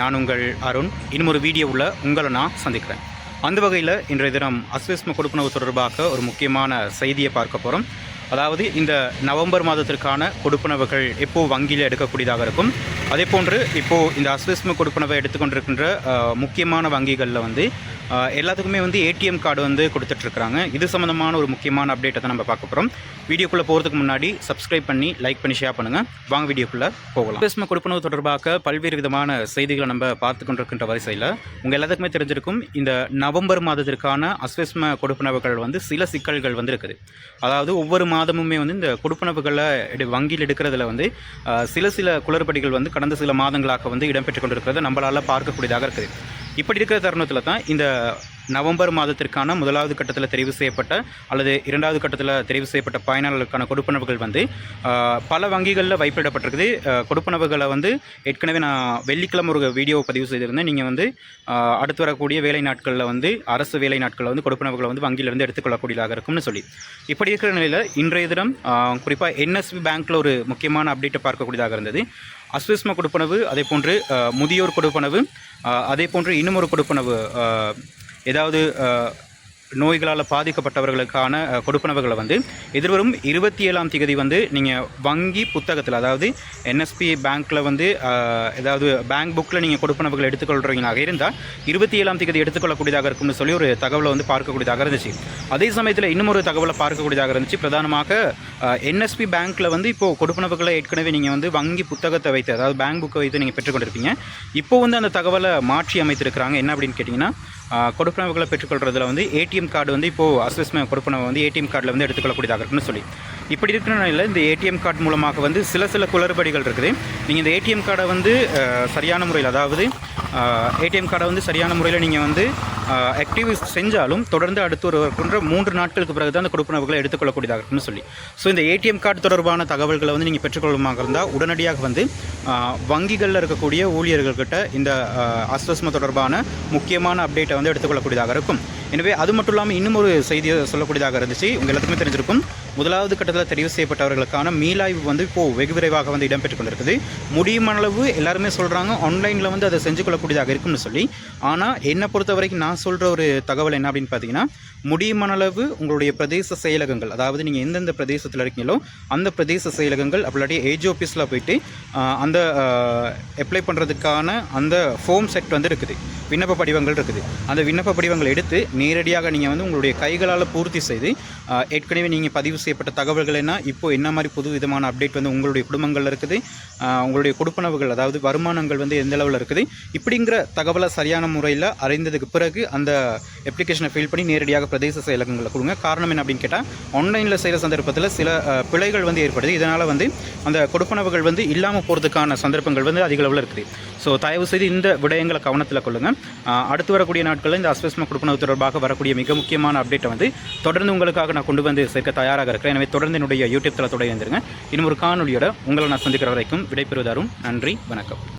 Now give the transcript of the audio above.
நான் உங்கள் அருண். இன்னும் ஒரு வீடியோ உள்ள உங்களை நான் சந்திக்கிறேன். அந்த வகையில் இன்றைய தினம் அஸ்விஸ்ம கொடுப்பனவு தொடர்பாக ஒரு முக்கியமான செய்தியை பார்க்க போகிறோம் அதாவது இந்த நவம்பர் மாதத்திற்கான கொடுப்பனவுகள் எப்போது வங்கியில் எடுக்கக்கூடியதாக இருக்கும் அதே போன்று இப்போது இந்த அஸ்விஸ்ம கொடுப்பனவை எடுத்துக்கொண்டிருக்கின்ற முக்கியமான வங்கிகளில் வந்து எல்லாத்துக்குமே வந்து ஏடிஎம் கார்டு வந்து கொடுத்துட்ருக்குறாங்க. இது சம்மந்தமான ஒரு முக்கியமான அப்டேட்டை தான் நம்ம பார்க்க போகிறோம் வீடியோக்குள்ளே போகிறதுக்கு முன்னாடி சப்ஸ்கிரைப் பண்ணி லைக் பண்ணி ஷேர் பண்ணுங்கள் வாங்க வீடியோக்குள்ளே போகலாம். அஸ்விஸ்ம கொடுப்பனவு தொடர்பாக பல்வேறு விதமான செய்திகளை நம்ம பார்த்து கொண்டிருக்கின்ற வரிசையில் உங்கள் எல்லாத்துக்குமே தெரிஞ்சிருக்கும் இந்த நவம்பர் மாதத்திற்கான அஸ்விஸ்ம கொடுப்பனவுகள் வந்து சில சிக்கல்கள் வந்து இருக்குது அதாவது ஒவ்வொரு மாதமுமே வந்து இந்த கொடுப்பனவுகளை எடு வங்கியில் எடுக்கிறதுல வந்து சில சில குளறுபடிகள் வந்து கடந்த சில மாதங்களாக வந்து இடம்பெற்று கொண்டிருக்கிறத நம்மளால் பார்க்கக்கூடியதாக இருக்குது. இப்படி இருக்கிற தருணத்தில் தான் இந்த நவம்பர் மாதத்திற்கான முதலாவது கட்டத்தில் தெரிவு செய்யப்பட்ட அல்லது இரண்டாவது கட்டத்தில் தெரிவு செய்யப்பட்ட பயனாளர்களுக்கான கொடுப்பனவுகள் வந்து பல வங்கிகளில் வைப்பிடப்பட்டிருக்குது. கொடுப்பனவுகளை வந்து ஏற்கனவே நான் வெள்ளிக்கிழமை ஒரு வீடியோ பதிவு செய்திருந்தேன். நீங்கள் வந்து அடுத்து வரக்கூடிய வேலை நாட்களில் வந்து அரசு வேலை நாட்களில் வந்து கொடுப்பனவுகளை வந்து வங்கியிலிருந்து எடுத்துக்கொள்ளக்கூடியதாக இருக்கும்னு சொல்லி. இப்படி இருக்கிற நிலையில் இன்றைய தினம் குறிப்பாக என்எஸ்பி பேங்க்கில் ஒரு முக்கியமான அப்டேட்டை பார்க்கக்கூடியதாக இருந்தது. அஸ்விஸ்ம கொடுப்பனவு அதே போன்று முதியோர் கொடுப்பனவு அதே போன்று இன்னும் ஒரு கொடுப்பனவு ஏதாவது நோய்களால் பாதிக்கப்பட்டவர்களுக்கான கொடுப்பனவுகளை வந்து எதிர்வரும் இருபத்தி ஏழாம் தேதி வந்து நீங்கள் வங்கி புத்தகத்தில் அதாவது என்எஸ்பி பேங்க்கில் வந்து ஏதாவது பேங்க் புக்கில் நீங்கள் கொடுப்பனவுகள் எடுத்துக்கொள்கிறீங்களாக இருந்தால் இருபத்தி ஏழாம் தேதி எடுத்துக்கொள்ளக்கூடியதாக இருக்கும்னு சொல்லி ஒரு தகவலை வந்து பார்க்கக்கூடியதாக இருந்துச்சு. அதே சமயத்தில் இன்னும் ஒரு தகவலை பார்க்கக்கூடியதாக இருந்துச்சு. பிரதானமாக என்எஸ்பி பேங்க்கில் வந்து இப்போது கொடுப்பனவுகளை ஏற்கனவே நீங்கள் வந்து வங்கி புத்தகத்தை வைத்து அதாவது பேங்க் புக்கை வைத்து நீங்கள் பெற்றுக்கொண்டிருப்பீங்க. இப்போ வந்து அந்த தகவலை மாற்றி அமைத்திருக்கிறாங்க. என்ன அப்படின்னு கேட்டிங்கன்னா கொடுப்பனவுகளை பெற்றுக்கொள்றதுல வந்து ஏடிஎம் கார்டு வந்து இப்போது அசஸ்மெண்ட் கொடுப்பனவை வந்து ஏடிஎம் கார்டில் வந்து எடுத்துக்கொள்ளக்கூடியதாக இருக்குன்னு சொல்லி. இப்படி இருக்கிற இல்லை இந்த ஏடிஎம் கார்டு மூலமாக வந்து சில சில குளறுபடிகள் இருக்குது. நீங்கள் இந்த ஏடிஎம் கார்டை வந்து சரியான முறையில் அதாவது ஏடிஎம் கார்டை வந்து சரியான முறையில் நீங்கள் வந்து ஆக்டிவ் செஞ்சாலும் தொடர்ந்து அடுத்து ஒரு கொன்ற மூன்று நாட்களுக்கு பிறகு தான் அந்த கொடுப்பனவுகளை எடுத்துக்கொள்ளக்கூடியதாக இருக்குன்னு சொல்லி. ஸோ இந்த ஏடிஎம் கார்டு தொடர்பான தகவல்களை வந்து நீங்கள் பெற்றுக்கொள்ளுமாக இருந்தால் உடனடியாக வந்து வங்கிகளில் இருக்கக்கூடிய ஊழியர்கள்கிட்ட இந்த அஸ்வஸ்ம தொடர்பான முக்கியமான அப்டேட்டை வந்து எடுத்துக்கொள்ளக்கூடியதாக இருக்கும். எனவே அது மட்டும் இல்லாமல் இன்னும் ஒரு செய்தியை சொல்லக்கூடியதாக இருந்துச்சு. உங்கள் எல்லாத்துக்குமே தெரிஞ்சிருக்கும். முதலாவது கட்டத்தில் தெரிவு செய்யப்பட்டவர்களுக்கான மீளாய்வு வந்து இப்போது வெகு விரைவாக வந்து இடம்பெற்றுக் கொண்டிருக்குது. முடியுமளவு எல்லாருமே சொல்கிறாங்க ஆன்லைனில் வந்து அதை செஞ்சு கொள்ளக்கூடியதாக இருக்கும்னு சொல்லி. ஆனால் என்னை பொறுத்த வரைக்கும் நான் சொல்கிற ஒரு தகவல் என்ன அப்படின்னு பார்த்தீங்கன்னா முடியுமளவு உங்களுடைய பிரதேச செயலகங்கள் அதாவது நீங்கள் எந்தெந்த பிரதேசத்தில் இருக்கீங்களோ அந்த பிரதேச செயலகங்கள் அப்படி ஏஜ் ஆஃபீஸில் போயிட்டு அந்த அப்ளை பண்ணுறதுக்கான அந்த ஃபோம் செட் வந்து இருக்குது. விண்ணப்ப படிவங்கள் இருக்குது. அந்த விண்ணப்ப படிவங்கள் எடுத்து நேரடியாக நீங்கள் வந்து உங்களுடைய கைகளால் பூர்த்தி செய்து ஏற்கனவே நீங்கள் பதிவு செய்யப்பட்ட தகவல்கள் என்ன? இப்போ என்ன மாதிரி புது விதமான அப்டேட் வந்து உங்களுடைய குடும்பங்களில் இருக்குது? உங்களுடைய கொடுப்பனவுகள் அதாவது வருமானங்கள் வந்து எந்த அளவில் இருக்குது? இப்படிங்கிற தகவலை சரியான முறையில் அறிந்ததுக்கு பிறகு அந்த அப்ளிகேஷனை ஃபில் பண்ணி நேரடியாக பிரதேச செயலகங்களை கொடுங்க. காரணம் என்ன அப்படின்னு கேட்டால் ஆன்லைனில் செய்கிற சந்தர்ப்பத்தில் சில பிழைகள் வந்து ஏற்படுது. இதனால் வந்து அந்த கொடுப்பனவுகள் வந்து இல்லாமல் போகிறதுக்கான சந்தர்ப்பங்கள் வந்து அதிக அளவில் இருக்குது. ஸோ தயவு செய்து இந்த விடயங்களை கவனத்தில் கொள்ளுங்கள் அடுத்து வரக்கூடிய நாட்களில் இந்த அஸ்வஸ்ம கொடுப்பனவு தொடர்பாக வரக்கூடிய மிக முக்கியமான அப்டேட்டை வந்து தொடர்ந்து உங்களுக்காக நான் கொண்டு வந்து சேர்க்க தயாராக இருக்கிறேன் எனவே தொடர்ந்து என்னுடைய யூடியூப் தளத்தோட இருந்துருங்க இன்னும் ஒரு காணொலியோட உங்களை நான் சந்திக்கிற வரைக்கும் விடைபெறுவதாரும் நன்றி வணக்கம்.